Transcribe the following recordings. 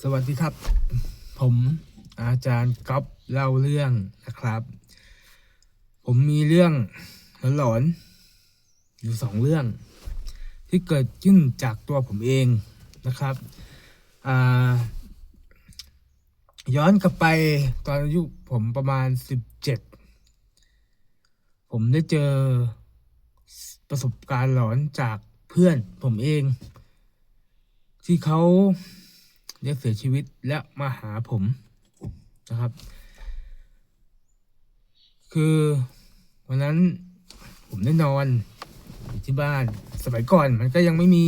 สวัสดีครับ ผมอาจารย์ก๊อฟเล่าเรื่องนะครับ ผมมีเรื่องหลอนๆอยู่สองเรื่อง ที่เกิดขึ้นจากตัวผมเองนะครับย้อนกลับไปตอนอายุผมประมาณสิบเจ็ดผมได้เจอประสบการณ์หลอนจากเพื่อนผมเอง ที่เขาได้เสียชีวิตและมาหาผมนะครับ คือวันนั้นผมได้นอนอยู่ที่บ้านสมัยก่อนมันก็ยังไม่มี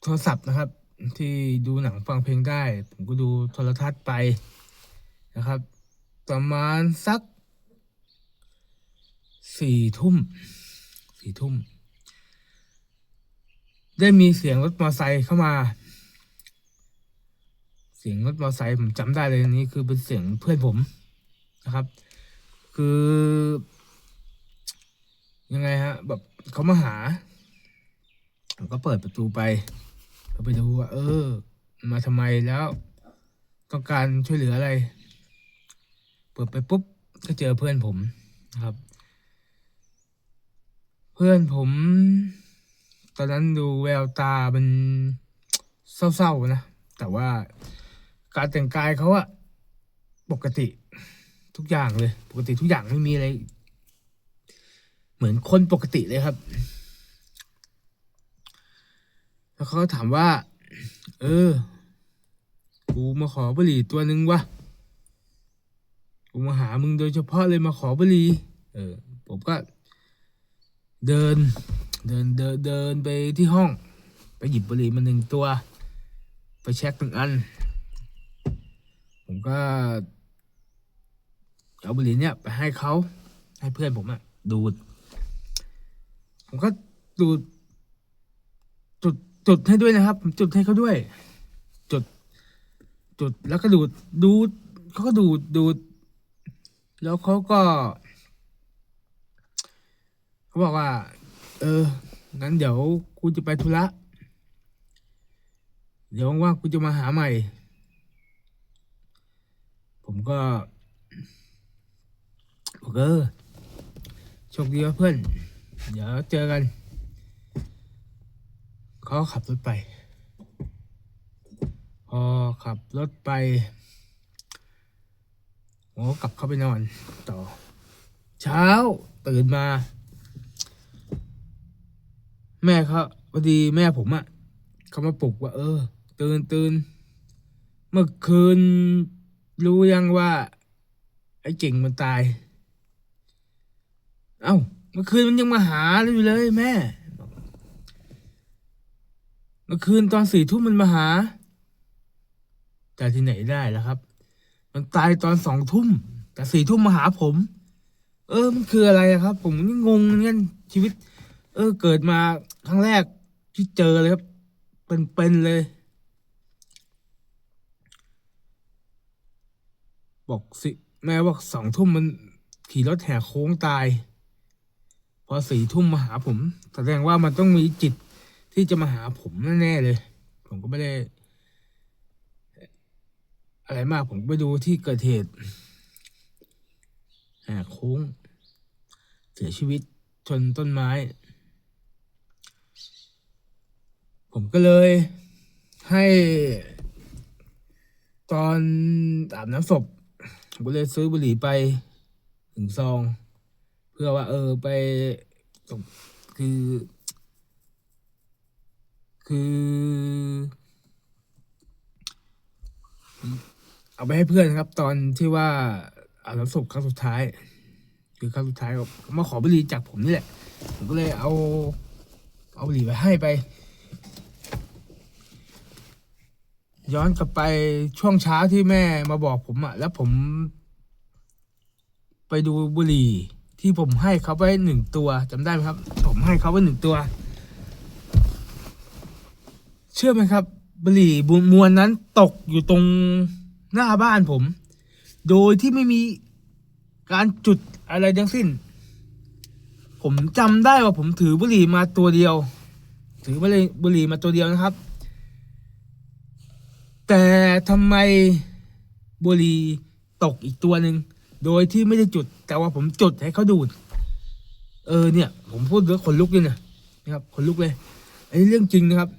โทรศัพท์นะครับ ที่ดูหนังฟังเพลงได้ ผมก็ดูโทรทัศน์ไปนะครับ ประมาณสักสี่ทุ่มสี่ทุ่ม ได้มีเสียงรถมอเตอร์ไซค์เข้ามา เสียงรถมอเตอร์ไซค์ผมจำได้เลยนี้คือเป็นเสียงเพื่อนผมนะครับ คือ ยังไงฮะ แบบเขามาหาผมก็เปิดประตูไปก็ไปดูว่า เออ มาทำไมแล้ว ต้องการช่วยเหลืออะไร เปิดไปปุ๊บก็เจอเพื่อนผมนะครับ เพื่อนผม ตอนนั้นดูแววตามันเศร้าๆนะ แต่ว่าการแต่งกายเขาอะปกติทุกอย่างเลย ปกติทุกอย่างไม่มีอะไร เหมือนคนปกติเลยครับ แล้วเขาถามว่า เออ กูมาขอบุหรี่ตัวหนึ่งวะกูมาหามึงโดยเฉพาะเลยมาขอบุหรี่เออ ผมก็เดิน เดินเดินเดินไปที่ห้อง ไปหยิบบุหรี่มาหนึ่งตัว ไปเช็คหนึ่งอัน ผมก็เอาบุหรี่เนี่ยไปให้เขาให้เพื่อนผมอะดูด ผมก็ดูด จุดจุดให้ด้วยนะครับ ผมจุดให้เขาด้วย จุด จุดแล้วก็ดูดดูดเขาก็ดูดดูด แล้วเขาก็ เขาบอกว่า เออ งั้นเดี๋ยวกูจะไปธุระ เดี๋ยวว่างๆกูจะมาหาใหม่ ผมก็บอกเออโชคดีวะเพื่อน เดี๋ยวเจอกัน เขาขับรถไป พอขับรถไปผมก็กลับเข้าไปนอน ต่อ เช้าตื่นมา แม่เขาพอดีแม่ผมอะ่ะเขามาปลุกว่า เออ ตื่นตื่นเมื่อคืนรู้ยังว่า ไอ้เก่งมันตาย เอ้าเมื่อคืนมันยังมาหาอยู่เลยแม่ เมื่อคืนตอนสี่ทุ่มมันมาหา แต่ที่ไหนได้ล่ะครับ มันตายตอนสองทุ่ม แต่สี่ทุ่มมาหาผม เออ มันคืออะไรครับ ผมนี่งงเงี้ยชีวิต เออ เกิดมาครั้งแรกที่เจอเลยครับ เป็นๆเลย บอกสิ แม่บอกสองทุ่มมันขี่รถแห่โค้งตาย พอสี่ทุ่มมาหาผม แสดงว่ามันต้องมีจิตที่จะมาหาผมแน่ๆเลย ผมก็ไม่ได้ อะไรมากผมไปดูที่เกิดเหตุแหกโค้ง เสียชีวิตชนต้นไม้ ผมก็เลยให้ ตอนอาบน้ำศพผมก็เลยซื้อบุหรี่ไปหนึ่งซอง เพื่อว่าเออไปคือ คือ เอาไปให้เพื่อนครับ ตอนที่ว่าอาบน้ำศพครั้งสุดท้าย คือครั้งสุดท้ายก็มาขอบุหรี่จากผมนี่แหละ ผมก็เลยเอา เอาบุหรี่ไปให้ไป ย้อนกลับไปช่วงเช้าที่แม่มาบอกผมอะแล้วผม ไปดูบุหรี่ ที่ผมให้เขาไปหนึ่งตัวจำได้ไหมครับ ผมให้เขาไปหนึ่งตัว เชื่อไหมครับ บุหรี่มวลนั้นตกอยู่ตรงหน้าบ้านผม โดยที่ไม่มีการจุดอะไรทั้งสิ้น ผมจำได้ว่าผมถือบุหรี่มาตัวเดียว ถือบุหรี่บุหรี่มาตัวเดียวนะครับ แต่ทำไมบุหรี่ตกอีกตัวหนึ่งโดยที่ไม่ได้จุด แต่ว่าผมจุดให้เขาดูด เออเนี่ย ผมพูดแล้วขนลุกเลยนะนะครับขนลุกเลยอันนี้เรื่องจริงนะครับ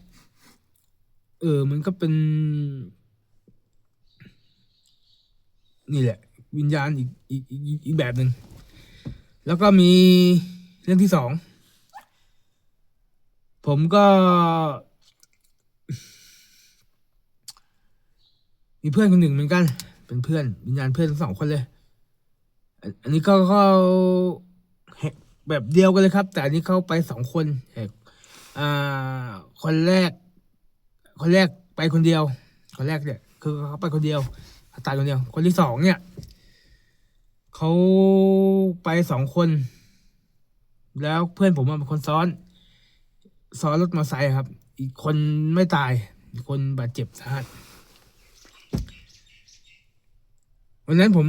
เออ มันก็เป็น นี่แหละ วิญญาณอีกอีกอีกอกอีกแบบหนึ่งแล้วก็มีเรื่องที่สองผมก็ มีเพื่อนคนหนึ่งเหมือนกัน เป็นเพื่อนวิญญาณเพื่อนทั้งสองคนเลย อันนี้ก็เขาแบบเดียวกันเลยครับ แต่อันนี้เขาไปสองคนอ่าคนแรก คนแรกไปคนเดียว คนแรกเนี่ย คือเขาไปคนเดียวาตายคนเดียว คนที่สองเนี่ยเขาไปสองคน แล้วเพื่อนผมเป็นคนซ้อน ซ้อนรถมอเตอร์ไซค์ครับ อีกคนไม่ตาย อีกคนบาดเจ็บสาหัส วันนั้นผม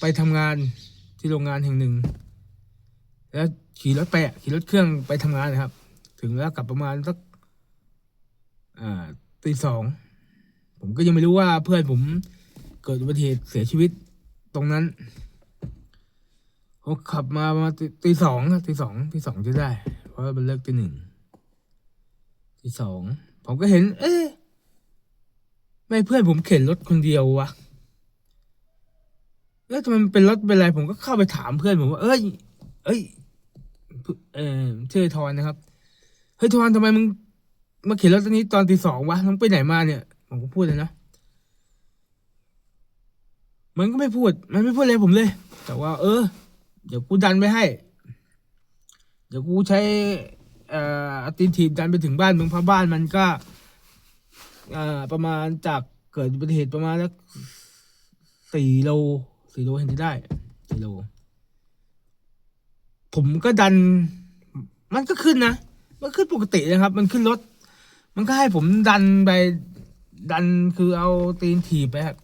ไปทำงานที่โรงงานแห่งหนึ่ง แล้วขี่รถไปขี่รถเครื่องไปทำงานนะครับ ถึงแล้วกลับประมาณสักตีสองผมก็ยังไม่รู้ว่าเพื่อนผมเกิดอุบัติเหตุเสียชีวิตตรงนั้นเขาขับมาประมาณตีสองนะตีสองตีสองจะได้ เพราะมันเลิกตีหนึ่งตีสองผมก็เห็น เอ๊ะไม่เพื่อนผมเข็นรถคนเดียววะ แล้วทำไมมันเป็นรถเป็นอะไรผมก็เข้าไปถามเพื่อนผมว่า เอ้ย เอ้ย เออชื่อทอนนะครับ เฮ้ยทอนทำไมมึงมาเข็นรถตัวนี้ตอนตีสองวะมึงไปไหนมาเนี่ยผมก็พูดเลยนะ มันก็ไม่พูด มันไม่พูดอะไรผมเลย แต่ว่า เออ เดี๋ยวกูดันไปให้ เดี๋ยวกูใช้ เอ่อเอาตีนถีบดันไปถึงบ้านมึงพราะบ้านมันก็ อ่อประมาณจากเกิดอุบัติเหตุประมาณสักสี่โล สี่โลเห็นที่ได้สี่โล ผมก็ดัน มันก็ขึ้นนะ มันขึ้นปกตินะครับ มันขึ้นรถ มันก็ให้ผมดันไป ดันคือเอาตีนถีบไปครับ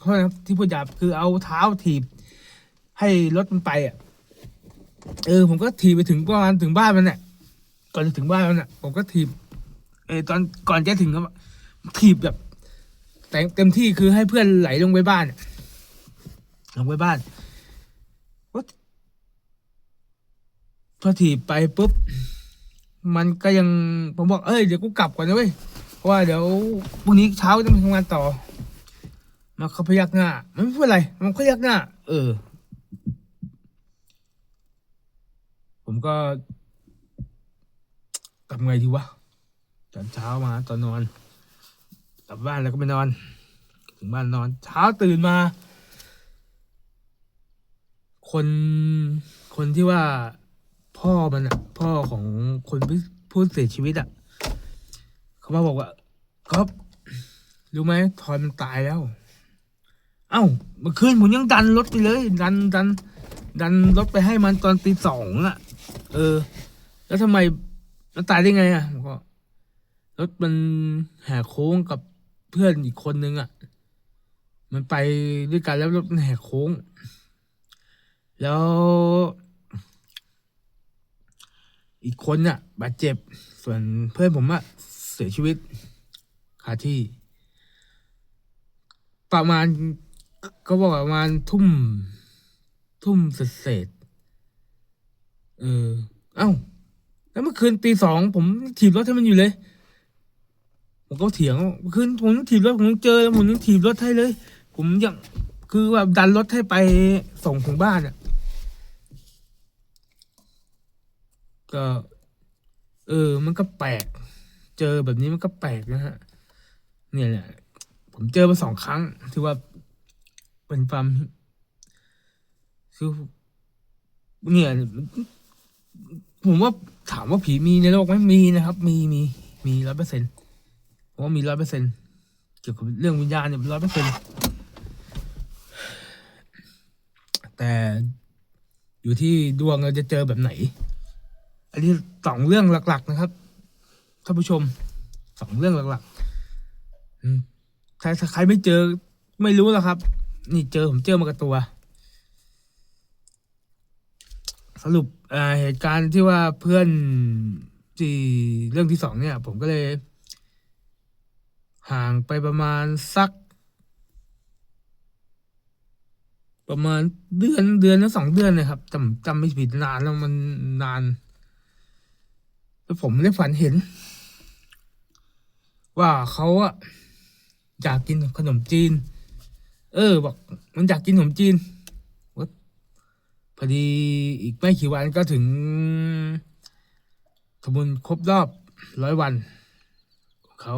ขอนะที่พูดหยาบคือเอาเท้าถีบ ให้รถมันไปอะ เออ ผมก็ถีบไปถึงประมาณถึงบ้านมันเนี่ยก่อนจะถึงบ้านมันน่ะผมก็ถีบ เออตอนก่อนจะถึงก็ถีบแบบแต่เต็มที่คือให้เพื่อนไหลลงไปบ้านอะ ลงไปบ้านก็พอถีบไปปุ๊บ มันก็ยังผมบอกเอ้ยเดี๋ยวกูกลับก่อนนะเว้ยเพราะว่าเดี๋ยวพรุ่งนี้เช้าต้องไปทำงานต่อมาเขาพยักหน้ามันไม่พูดอะไร มันพยักหน้า เออ ผมก็กลับไงดีวะตอนเช้ามาตอนนอน กลับบ้านแล้วก็ไปนอน ถึงบ้านนอน เช้าตื่นมา คนคนที่ว่าพ่อมันอะพ่อของคนผู้เสียชีวิตอะเขามาบอกว่าก๊อฟรู้ไหมทอยมันตายแล้ว เอ้าเมื่อคืนผมยังดันรถไปเลย ดันดัน ดันรถไปให้มันตอนตีสองอะเออ แล้วทำไมมันตายได้ไงอะผมก็รถมันแหกโค้งกับเพื่อนอีกคนนึงอะมันไปด้วยกันแล้วรถมันแหกโค้ง แล้วอีกคนน่ะบาดเจ็บ ส่วนเพื่อนผมอะเสียชีวิตคาที่ ประมาณ ก็บอกประมาณทุ่ม ทุ่มเศษเออ เอ้า แล้วเมื่อคืนตีสองผมถีบรถให้มันอยู่เลย ผมก็เถียงเมื่อคืนผมถีบรถผมเจอผมยังถีบรถให้เลย ผมยังคือว่าดันรถให้ไปส่งถึงบ้านอะ ก็ เออ มันก็แปลก เจอแบบนี้มันก็แปลกนะฮะ เนี่ยแหละ ผมเจอมาสองครั้งที่ว่าเป็นความคือเนี่ยผมว่าถามว่าผีมีในโลกไหมมีนะครับ มีมีมีร้อยเปอร์เซ็นต์ผมว่ามีร้อยเปอร์เซ็นต์เกี่ยวกับเรื่องวิญญาณเนี่ยร้อยเปอร์เซ็นต์แต่อยู่ที่ดวงเราจะเจอแบบไหน อันนี้สองเรื่องหลัก ๆ นะครับท่านผู้ชมสองเรื่องหลักๆอืมถ้าใครไม่เจอ ไม่รู้หรอกครับ นี่เจอผมเจอมากับตัว สรุปเหตุการณ์ที่ว่าเพื่อนที่เรื่องที่สองเนี่ย ผมก็เลย ห่างไปประมาณสัก ประมาณเดือนเดือนหรือสองเดือนเลยครับจำจำไม่ผิดนานแล้วมันนาน แล้วผมได้ฝันเห็น ว่าเขาอะอยากกินขนมจีน เออบอกมันอยากกินขนมจีนว่าพอดีอีกไม่กี่วันก็ถึงขบวนครบรอบร้อยวันของเขา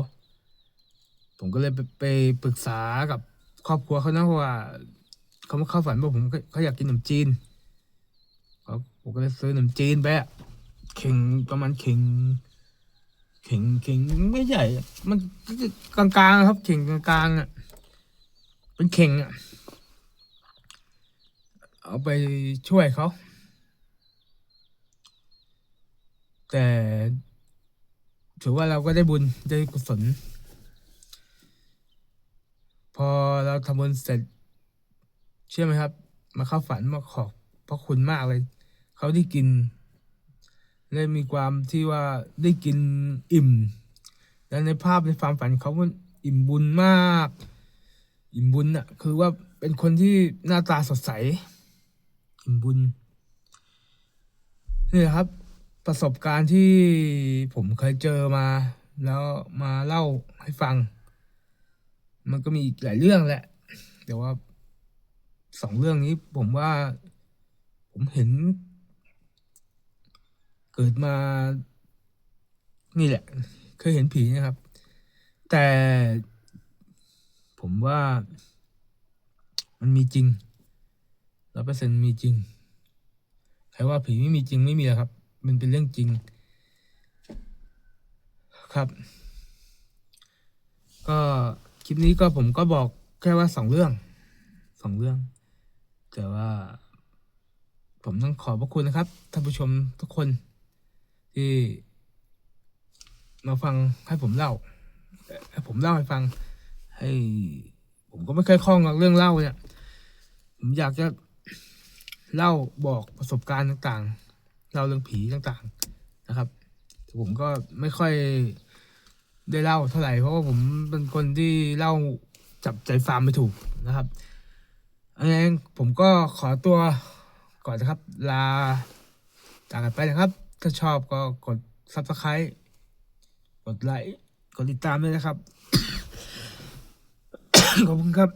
ผมก็เลยไปไปปรึกษากับครอบครัวเขานะว่าเขามาเข้าฝันว่าผมเขาอยากกินขนมจีนเขาผมก็เลยซื้อขนมจีนไปอะ เข่งประมาณเข่งเข่งเข่งไม่ใหญ่ มันกลางๆครับเข่งกลางๆอะเป็นเข่งอะเอาไปช่วยเขา แต่ถือว่าเราก็ได้บุญได้กุศลพอเราทำบุญเสร็จ เชื่อไหมครับ มาเข้าฝันมาขอบพระคุณมากเลย เขาได้กิน เลยมีความที่ว่าได้กินอิ่ม แล้วในภาพในความฝันเขามันอิ่มบุญมาก อิ่มบุญอะคือว่าเป็นคนที่หน้าตาสดใส อิ่มบุญนี่ครับ ประสบการณ์ที่ผมเคยเจอมา แล้วมาเล่าให้ฟัง มันก็มีอีกหลายเรื่องแหละ แต่ว่าสองเรื่องนี้ผมว่า ผมเห็น เกิดมา นี่แหละ เคยเห็นผีนะครับ แต่ผมว่ามันมีจริงร้อยเปอร์เซ็นมีจริง ใครว่าผีไม่มีจริงไม่มีครับ มันเป็นเรื่องจริง ครับ ก็คลิปนี้ก็ผมก็บอกแค่ว่าสองเรื่องสองเรื่อง แต่ว่า ผมต้องขอบพระคุณนะครับท่านผู้ชมทุกคน ที่มาฟังให้ผมเล่าให้ผมเล่าให้ฟัง ให้ ผมก็ไม่เคยคล่องกับเรื่องเล่าเนี่ยผมอยากจะเล่าบอกประสบการณ์ต่างๆเล่าเรื่องผีต่างๆนะครับแต่ผมก็ไม่ค่อยได้เล่าเท่าไหร่เพราะว่าผมเป็นคนที่เล่าจับใจฟาร์มไม่ถูกนะครับอันนี้ผมก็ขอตัวก่อนนะครับ ลาจากกันไปนะครับ ถ้าชอบก็กด subscribe กดไลค์ กดติดตามด้วยนะครับ ขอบคุณครับ